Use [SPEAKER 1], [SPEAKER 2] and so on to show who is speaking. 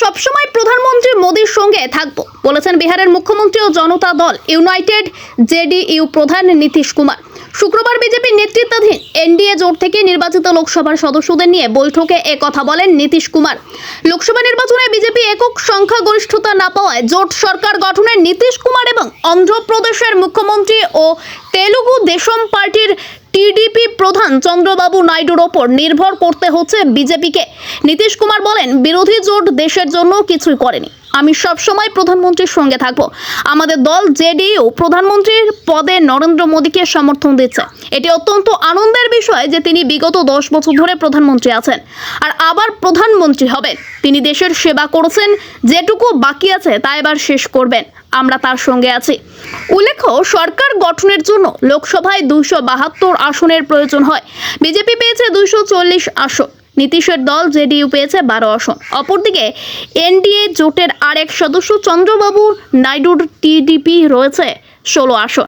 [SPEAKER 1] সবসময় প্রধানমন্ত্রী মোদীর সঙ্গে থাকব, বলেছেন বিহারের মুখ্যমন্ত্রী ও জনতা দল, ইউনাইটেড জেডিইউ প্রধান নীতিশ কুমার। শুক্রবার বিজেপির নেতৃত্বাধীন এনডিএ জোট থেকে নির্বাচিত লোকসভার সদস্যদের নিয়ে বৈঠকে এ কথা বলেন নীতিশ কুমার। লোকসভা নির্বাচনে বিজেপি একক সংখ্যাগরিষ্ঠতা না পাওয়ায় জোট সরকার গঠনে নীতিশ কুমার এবং অন্ধ্রপ্রদেশের মুখ্যমন্ত্রী ও তেলুগু দেশম পার্টির টিডিপি প্রধান চন্দ্রবাবু নাইডুর ওপর নির্ভর করতে হচ্ছে বিজেপিকে। নীতিশ কুমার বলেন, বিরোধী জোট দেশের জন্য কিছুই করেনি। আমি সবসময় প্রধানমন্ত্রীর সঙ্গে থাকব। আমাদের দল জেডিইউ প্রধানমন্ত্রীর পদে নরেন্দ্র মোদীকে সমর্থন দিচ্ছে। এটি অত্যন্ত আনন্দের বিষয় যে তিনি বিগত দশ বছর ধরে প্রধানমন্ত্রী আছেন। আর আবার প্রধানমন্ত্রী হবেন। তিনি দেশের সেবা করেছেন, যেটুকু বাকি আছে তা এবার শেষ করবেন। আমরা তার সঙ্গে আছি। উল্লেখ্য, সরকার গঠনের জন্য লোকসভায় দুইশো বাহাত্তর আসনের প্রয়োজন হয়। বিজেপি পেয়েছে দুইশো চল্লিশ আসন। নীতিশের দল জেডিইউ পেয়েছে বারো আসন। অপরদিকে, এনডিএ জোটের আরেক সদস্য চন্দ্রবাবু নাইডুর টিডিপি রয়েছে ষোলো আসন।